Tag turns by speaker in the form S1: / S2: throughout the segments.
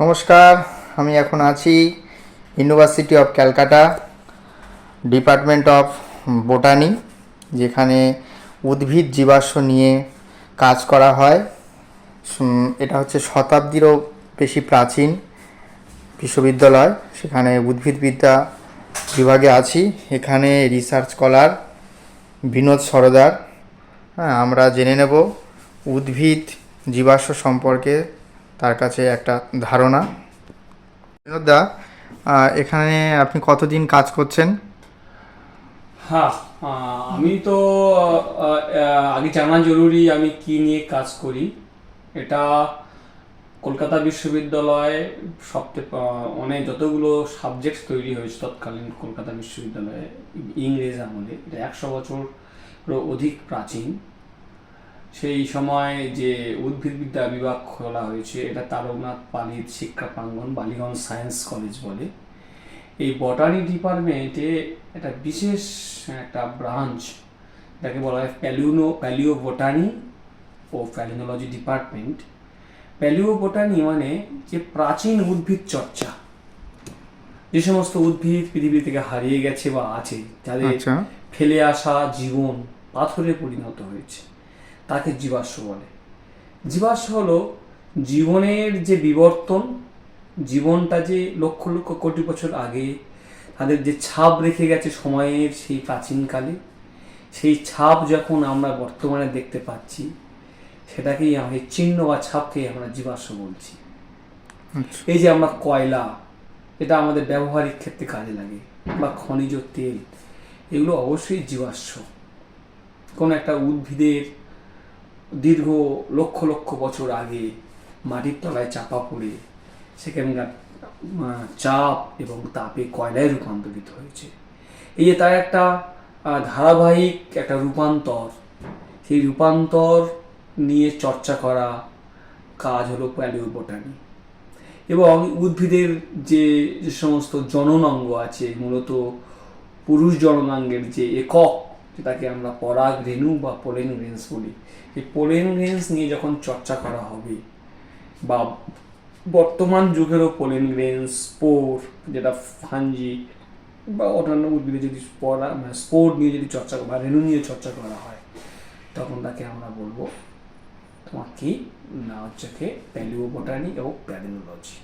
S1: নমস্কার, আমি এখন আছি University of Calcutta department of botany যেখানে উদ্ভিদ জীবাশ্ম নিয়ে কাজ করা হয়। এটা হচ্ছে শতাব্দীরও বেশি প্রাচীন বিশ্ববিদ্যালয়। সেখানে উদ্ভিদবিদ্যা বিভাগে আছি। এখানে রিসার্চ স্কলার বিনোদ সরদার। হ্যাঁ আমরা জেনে নেব উদ্ভিদ জীবাশ্ম সম্পর্কে তার কাছে একটা ধারণা। দা এখানে আপনি কতদিন কাজ করছেন?
S2: হ্যাঁ আমি তো আগে জানা জরুরি আমি কি নিয়ে কাজ করি। এটা কলকাতা বিশ্ববিদ্যালয়ে সবচেয়ে অনেক যতগুলো সাবজেক্ট তৈরি হয়েছে তৎকালীন কলকাতা বিশ্ববিদ্যালয়ে, ইংরেজ আমলে, এটা একশো বছরও অধিক প্রাচীন। সেই সময় যে উদ্ভিদবিদ্যা বিভাগ খোলা হয়েছে এটা তারকনাথ পালিত শিক্ষা প্রাঙ্গন বালিগঞ্জ সায়েন্স কলেজ বলে। এই বটানি ডিপার্টমেন্টে একটা বিশেষ একটা ব্রাঞ্চ যাকে বলা হয় প্যালিউনো প্যালিও বোটানি ও প্যালিনোলজি ডিপার্টমেন্ট। প্যালিও বোটানি মানে যে প্রাচীন উদ্ভিদ চর্চা। যে সমস্ত উদ্ভিদ পৃথিবী থেকে হারিয়ে গেছে বা আছে যাদের
S1: আচ্ছা।
S2: ফেলে আসা জীবন পাথরে পরিণত হয়েছে। তাকে জীবাশ্ম বলে। জীবাশ্ম হলো জীবনের যে বিবর্তন জীবনটা যে লক্ষ লক্ষ কোটি বছর আগে তাদের যে ছাপ রেখে গেছে সময়ের সেই প্রাচীনকালে সেই ছাপ যখন আমরা বর্তমানে দেখতে পাচ্ছি সেটাকেই আমি চিহ্ন বা ছাপকেই আমরা জীবাশ্ম বলছি।
S1: আচ্ছা।
S2: এই যে আমরা কয়লা এটা আমাদের ব্যবহারিক ক্ষেত্রে কাজে লাগে বা খনিজ তেল এগুলো অবশ্যই জীবাশ্ম। কোনো একটা উদ্ভিদের দীর্ঘ লক্ষ লক্ষ বছর আগে মাটির তলায় চাপা পড়ে সেখানকার চাপ এবং তাপে কয়লায় রূপান্তরিত হয়েছে। এই যে তার একটা ধারাবাহিক একটা রূপান্তর, সেই রূপান্তর নিয়ে চর্চা করা কাজ হলো প্যালিও বোটানি এবং উদ্ভিদের যে যে সমস্ত জননাঙ্গ আছে, মূলত পুরুষ জননাঙ্গের যে একক যেটাকে আমরা পরাগ রেণু বা পোলেন রেঞ্জ বলি। এই পোলেন রেঞ্জ নিয়ে যখন চর্চা করা হবে বা বর্তমান যুগেরও পোলেন রেঞ্জ, স্পোর, যেটা ফাঞ্জি বা অন্যান্য উদ্ভিদে যদি মানে স্পোর নিয়ে যদি চর্চা বা রেণু নিয়ে চর্চা করা হয়, তখন তাকে আমরা বলব তোমার কি? না, হচ্ছে কি প্যালিও বোটানি এবং প্যালিনোলজি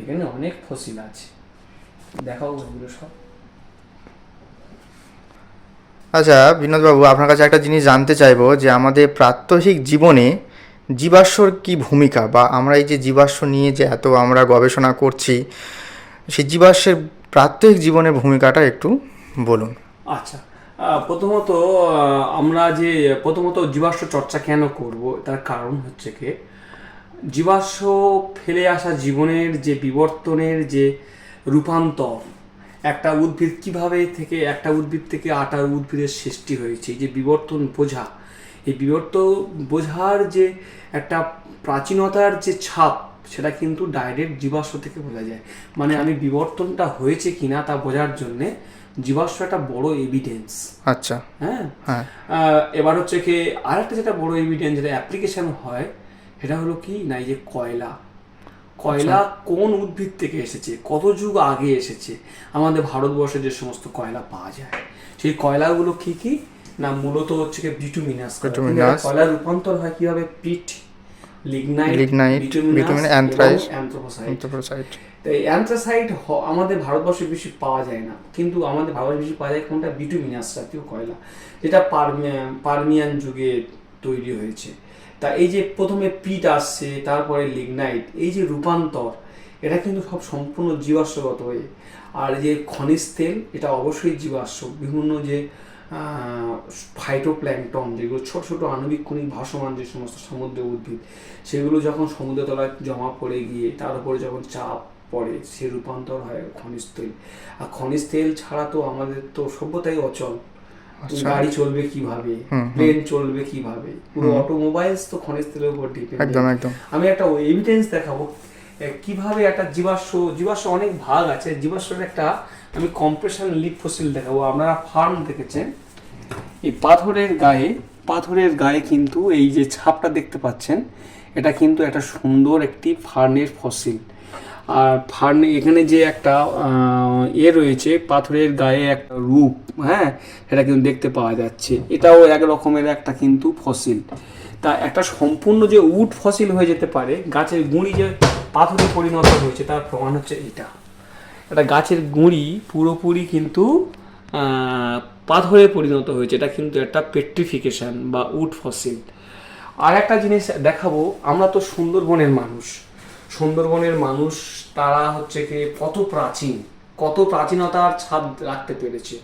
S2: এখানে অনেক ফসিল আছে। দেখাও ওগুলো সব।
S1: আচ্ছা বিনোদবাবু, আপনার কাছে একটা জিনিস জানতে চাইব যে আমাদের প্রাত্যহিক জীবনে জীবাশ্মর কি ভূমিকা? বা আমরা এই যে জীবাশ্ম নিয়ে যে এত আমরা গবেষণা করছি, সেই জীবাশ্মের প্রাত্যহিক জীবনের ভূমিকাটা একটু বলুন।
S2: আচ্ছা প্রথমত আমরা যে প্রথমত জীবাশ্ম চর্চা কেন করব? তার কারণ হচ্ছে কি, জীবাশ্ম ফেলে আসা জীবনের যে বিবর্তনের যে রূপান্তর একটা উদ্ভিদ কীভাবে থেকে একটা উদ্ভিদ থেকে আটার উদ্ভিদের সৃষ্টি হয়েছে যে বিবর্তন বোঝা এই বিবর্তন বোঝার যে একটা প্রাচীনতার যে ছাপ সেটা কিন্তু ডাইরেক্ট জীবাশ্ম থেকে বোঝা যায়। মানে আমি বিবর্তনটা হয়েছে কিনা তা বোঝার জন্যে জীবাশ্ম একটা বড় এভিডেন্স
S1: আচ্ছা।
S2: হ্যাঁ?
S1: হ্যাঁ।
S2: এবার হচ্ছে কি আরেকটা যেটা বড় এভিডেন্স যেটা অ্যাপ্লিকেশন হয় সেটা হলো কি? না এই যে কয়লা। কয়লা কোন উদ্ভিদ থেকে এসেছে? কত যুগ আগে এসেছে? আমাদের ভারতবর্ষে যে সমস্ত কয়লা পাওয়া যায় সেই কয়লাগুলো কি কি? না মূলত হচ্ছে কি বিটুমিনাস। কয়লার রূপান্তর হয়? কীভাবে পিট লিগনাইট তো এই অ্যান্থ্রাসাইট আমাদের ভারতবর্ষে বেশি পাওয়া যায় না। কিন্তু আমাদের ভারতবর্ষে বেশি পাওয়া যায় কোনটা? বিটুমিনাস জাতীয় কয়লা। যেটা পারমিয়ান যুগে তৈরি হয়েছে। তা এই যে প্রথমে পিট আসছে, তারপরে লিগনাইট, এই যে রূপান্তর, এটা কিন্তু সব সম্পূর্ণ জীবাশ্মগত হয়ে আর যে খনিজ তেল, এটা অবশ্যই জীবাশ্ম বিভিন্ন যে ফাইটোপ্ল্যাংটন যেগুলো ছোট ছোট আণবিক কণিক ভাসমান যে সমস্ত সমুদ্র উদ্ভিদ, সেগুলো যখন সমুদ্র তলায় জমা পড়ে গিয়ে, তার উপরে যখন চাপ পড়ে, সে রূপান্তর হয় খনিজ তেল আর খনিজ তেল ছাড়া তো আমাদের তো সভ্যতাই অচল। গাড়ি চলবে কীভাবে। প্লেন চলবে কীভাবে পুরো অটোমোবাইলস তো খনিজ তেলের উপর ডিপেন্ড
S1: একদম একদম।
S2: আমি একটা এভিডেন্স দেখাবো কীভাবে একটা জীবাশ্ম জীবাশ্ম অনেক ভাগ আছে জীবাশ্মের একটা আমি কম্প্রেশন লিপ ফসিল দেখাবো আপনারা ফার্ম দেখেছেন? এই পাথরের গায়ে পাথরের গায়ে কিন্তু এই যে ছাপটা দেখতে পাচ্ছেন এটা কিন্তু একটা সুন্দর একটি ফার্নের ফসিল আর ফার্ন এখানে যে একটা এ রয়েছে, পাথরের গায়ে একটা রূপ হ্যাঁ সেটা কিন্তু দেখতে পাওয়া যাচ্ছে। এটাও এক রকমের একটা কিন্তু ফসিল তা একটা সম্পূর্ণ যে উড ফসিল হয়ে যেতে পারে, গাছের গুঁড়ি যে পাথরে পরিণত হয়েছে, তার প্রমাণ হচ্ছে এটা। একটা গাছের গুঁড়ি পুরোপুরি কিন্তু পাথরে পরিণত হয়েছে, এটা কিন্তু একটা পেট্রিফিকেশন বা উড ফসিল আর একটা জিনিস দেখাবো, আমরা তো সুন্দরবনের মানুষ। সুন্দরবনের মানুষ তারা হচ্ছে কি কত প্রাচীন, কত প্রাচীনতার ছাদ রাখতে পেরেছে।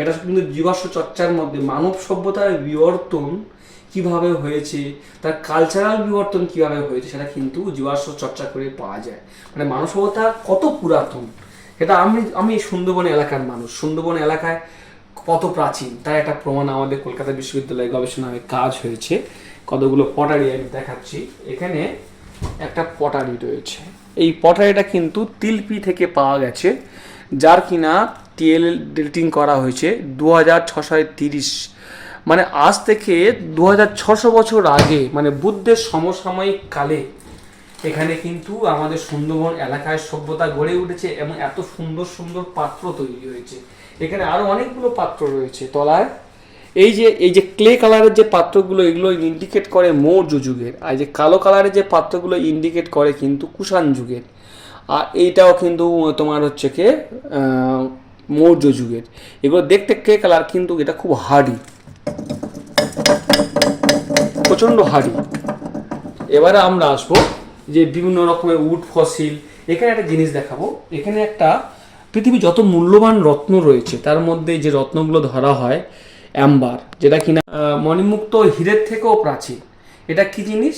S2: এটা কিন্তু জীবাশ্ম চর্চার মধ্যে মানব সভ্যতার বিবর্তন কীভাবে হয়েছে, তার কালচারাল বিবর্তন কীভাবে হয়েছে সেটা কিন্তু জীবাশ্ম চর্চা করে পাওয়া যায়। মানে মানব সভ্যতা কত পুরাতন, এটা আমি আমি সুন্দরবন এলাকার মানুষ। সুন্দরবন এলাকায় কত প্রাচীন, তার একটা প্রমাণ আমাদের কলকাতা বিশ্ববিদ্যালয়ে গবেষণায় কাজ হয়েছে। কতগুলো পটারি আমি দেখাচ্ছি। এখানে একটা পটারি রয়েছে। এই পটারিটা কিন্তু তিলপি থেকে পাওয়া গেছে, যার কিনা টিএল ডেটিং করা হয়েছে দু হাজার ছশো তিরিশ। মানে আজ থেকে দু হাজার ছশো বছর আগে মানে বুদ্ধের সমসাময়িক কালে, এখানে কিন্তু আমাদের সুন্দরবন এলাকায় সভ্যতা গড়ে উঠেছে এবং এত সুন্দর সুন্দর পাত্র তৈরি হয়েছে। এখানে আরও অনেকগুলো পাত্র রয়েছে তলায়। এই যে এই যে ক্লে কালারের যে পাত্রগুলো, এগুলো ইন্ডিকেট করে মৌর্য যুগের। আর যে কালো কালারের যে পাত্রগুলো ইন্ডিকেট করে কিন্তু কুষাণ যুগের। আর এইটাও কিন্তু তোমার হচ্ছে কে মৌর্য যুগের। এগুলো দেখতে ক্লে কালার কিন্তু এটা খুব হার্ডি প্রচণ্ড হার্ডি এবারে আমরা আসব যে বিভিন্ন রকমের উড ফসিল এখানে একটা জিনিস দেখাবো। এখানে একটা পৃথিবী যত মূল্যবান রত্ন রয়েছে, তার মধ্যে যে রত্নগুলো ধরা হয় অ্যাম্বার, যেটা কিনা মণিমুক্ত হীরের থেকেও প্রাচীন। এটা কি জিনিস?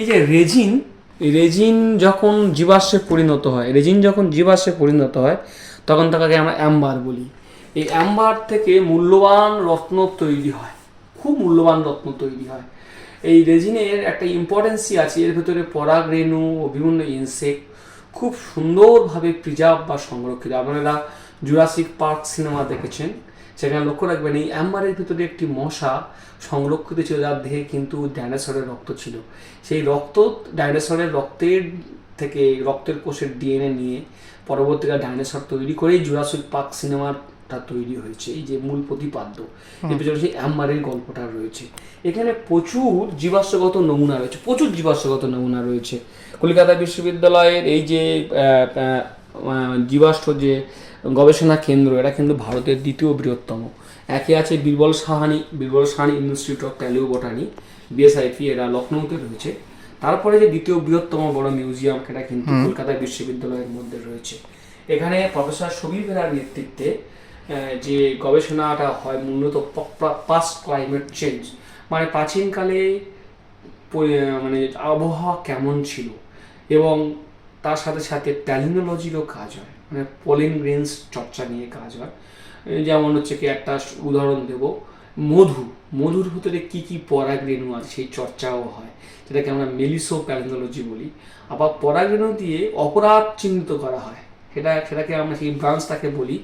S2: এই যে রেজিন রেজিন যখন জীবাশ্মে পরিণত হয়, রেজিন যখন জীবাশ্মে পরিণত হয়, তখন তাকে আমরা অ্যাম্বার বলি। এই অ্যাম্বার থেকে মূল্যবান রত্ন তৈরি হয়। খুব মূল্যবান রত্ন তৈরি হয়। এই রেজিনের একটা ইম্পর্টেন্সই আছে, এর ভেতরে পরাগ রেণু ও বিভিন্ন ইনসেক্ট খুব সুন্দরভাবে প্রিজার্ভ বা সংরক্ষিত। আপনারা জুরাসিক পার্ক সিনেমা দেখেছেন। সেখানে লক্ষ্য রাখবেন এই অ্যাম্বারের ভিতরে একটি মশা সংরক্ষিত ছিল যার দেহে কিন্তু ডাইনোসরের রক্ত ছিল। সেই রক্ত ডাইনোসরের রক্তের থেকে রক্তের কোষের ডিএনএ নিয়ে পরবর্তীকালে ডাইনোসর তৈরি করেই জুরাসিক পার্ক সিনেমাটা তৈরি হয়েছে এই যে মূল প্রতিপাদ্য। এর পিছনে সেই অ্যাম্বারের গল্পটা রয়েছে। এখানে প্রচুর জীবাশ্মগত নমুনা রয়েছে প্রচুর জীবাশ্মগত নমুনা রয়েছে। কলকাতা বিশ্ববিদ্যালয়ের এই যে জীবাশ্ম যে গবেষণা কেন্দ্র এটা কিন্তু ভারতের দ্বিতীয় বৃহত্তম। একে আছে Birbal Sahni Birbal Sahni institute of palaeo botany BSIP এরা লখনৌতে রয়েছে। তারপরে যে দ্বিতীয় বৃহত্তম বড় মিউজিয়াম সেটা কিন্তু কলকাতা বিশ্ববিদ্যালয়ের মধ্যে রয়েছে। এখানে প্রফেসর সুবীর বেরার নেতৃত্বে যে গবেষণাটা হয় মূলত পাস্ট ক্লাইমেট চেঞ্জ মানে প্রাচীনকালে মানে আবহাওয়া কেমন ছিল এবং তার সাথে সাথে প্যালিনোলজিরও কাজ হয়। মানে পোলিন গ্রেন্স চর্চা নিয়ে কাজ হয়। যেমন হচ্ছে কি, একটা উদাহরণ দেব। মধু, মধুর ভিতরে কী কী পরাগ রেণু আছে, সেই চর্চাও হয়। যেটাকে আমরা মেলিসো প্যালিনোলজি বলি। আবার পরাগ রেণু দিয়ে অপরাধ চিহ্নিত করা হয়। সেটা, সেটাকে আমরা সেই ব্রাঞ্চটাকে বলি।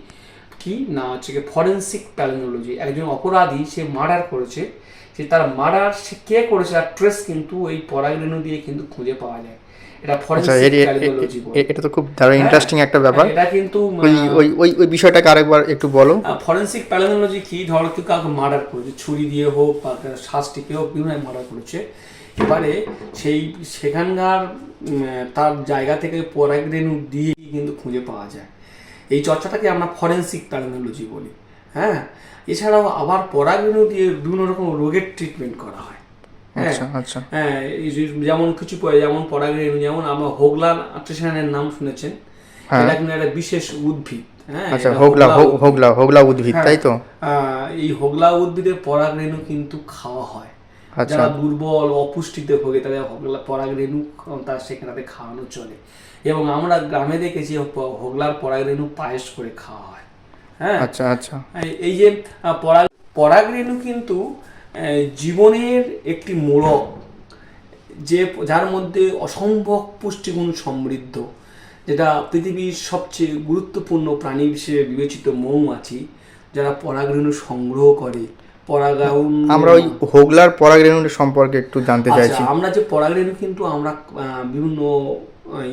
S2: কি? না, হচ্ছে কি ফরেন্সিক প্যালিনোলজি একজন অপরাধী, সে মার্ডার করেছে। সে তার মার্ডার, সে কে করেছে, তার ট্রেস কিন্তু এই পরাগ রেণু দিয়ে কিন্তু খুঁজে পাওয়া যায়। এটা
S1: আচ্ছা
S2: ফরেন্সিক
S1: এ- এটা তো খুব দারুণ ইন্টারেস্টিং একটা ব্যাপার।
S2: এটা কিন্তু
S1: ওই ওই ওই বিষয়টাকে আরেকবার একটু বলো।
S2: ফরেন্সিক প্যালোনোলজি কি? ধরো কেউ কাউকে মার্ডার করেছে ছুরি দিয়ে হোক বা শ্বাস টিপে হোক বিভিন্ন মার্ডার করেছে। এবারে সেই সেখানকার তার জায়গা থেকে পরাগ রেণু দিয়ে কিন্তু খুঁজে পাওয়া যায়। এই চর্চাটাকে আমরা ফরেন্সিক প্যালোনোলজি বলি। হ্যাঁ? এছাড়াও আবার পরাগ রেণু দিয়ে বিভিন্ন রকম রোগের ট্রিটমেন্ট করা হয় হ্যাঁ।
S1: আচ্ছা আচ্ছা।
S2: হ্যাঁ যেমন কিছু যেমন পরাগ রেণু যেমন আমরা হোগলার আর্টিসানের নাম শুনেছেন এটা কিন্তু একটা বিশেষ উদ্ভিদ হ্যাঁ
S1: আচ্ছা হোগলা
S2: হোগলা
S1: হোগলা হোগলা উদ্ভিদ তাই তো?
S2: এই হোগলা উদ্ভিদের পরাগ রেণু কিন্তু খাওয়া হয়। যারা দুর্বল অপুষ্টিতে ভোগে তাদের হোগলা পরাগ রেণু তার সেখানে খাওয়ানো চলে। এবং আমরা গ্রামে দেখেছি হোগলার পরাগ রেণু পায়েস করে খাওয়া হয়। হ্যাঁ।
S1: আচ্ছা আচ্ছা।
S2: এই- যে পরাগ পরাগ রেণু কিন্তু জীবনের একটি মোড়ক যে যার মধ্যে অসম্ভব পুষ্টিগুণ সমৃদ্ধ যেটা পৃথিবীর সবচেয়ে গুরুত্বপূর্ণ প্রাণী হিসেবে বিবেচিত মৌমাছি যারা পরাগরেণু সংগ্রহ করে। পরাগায়ন
S1: আমরা ওই হোগলার পরাগ রেণু সম্পর্কে একটু জানতে চাইছি।
S2: আচ্ছা আমরা যে পরাগরেণু কিন্তু আমরা বিভিন্ন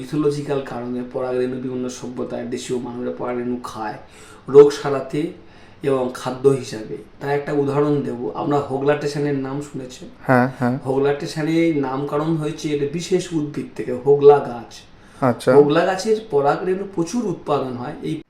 S2: ইথোলজিক্যাল কারণে পরাগরেণু বিভিন্ন সভ্যতায় দেশীয় মানুষরা পরাগরেণু খায়। রোগ সারাতে এবং খাদ্য হিসাবে। তার একটা উদাহরণ দেব। আমরা হোগলা স্টেশনের নাম শুনেছি
S1: হ্যাঁ হ্যাঁ।
S2: হোগলা স্টেশনের নামকরণ হয়েছে এটা বিশেষ উদ্ভিদ থেকে হোগলা গাছ।
S1: আচ্ছা।
S2: হোগলা গাছের পরাগরেণু প্রচুর উৎপাদন হয়। এই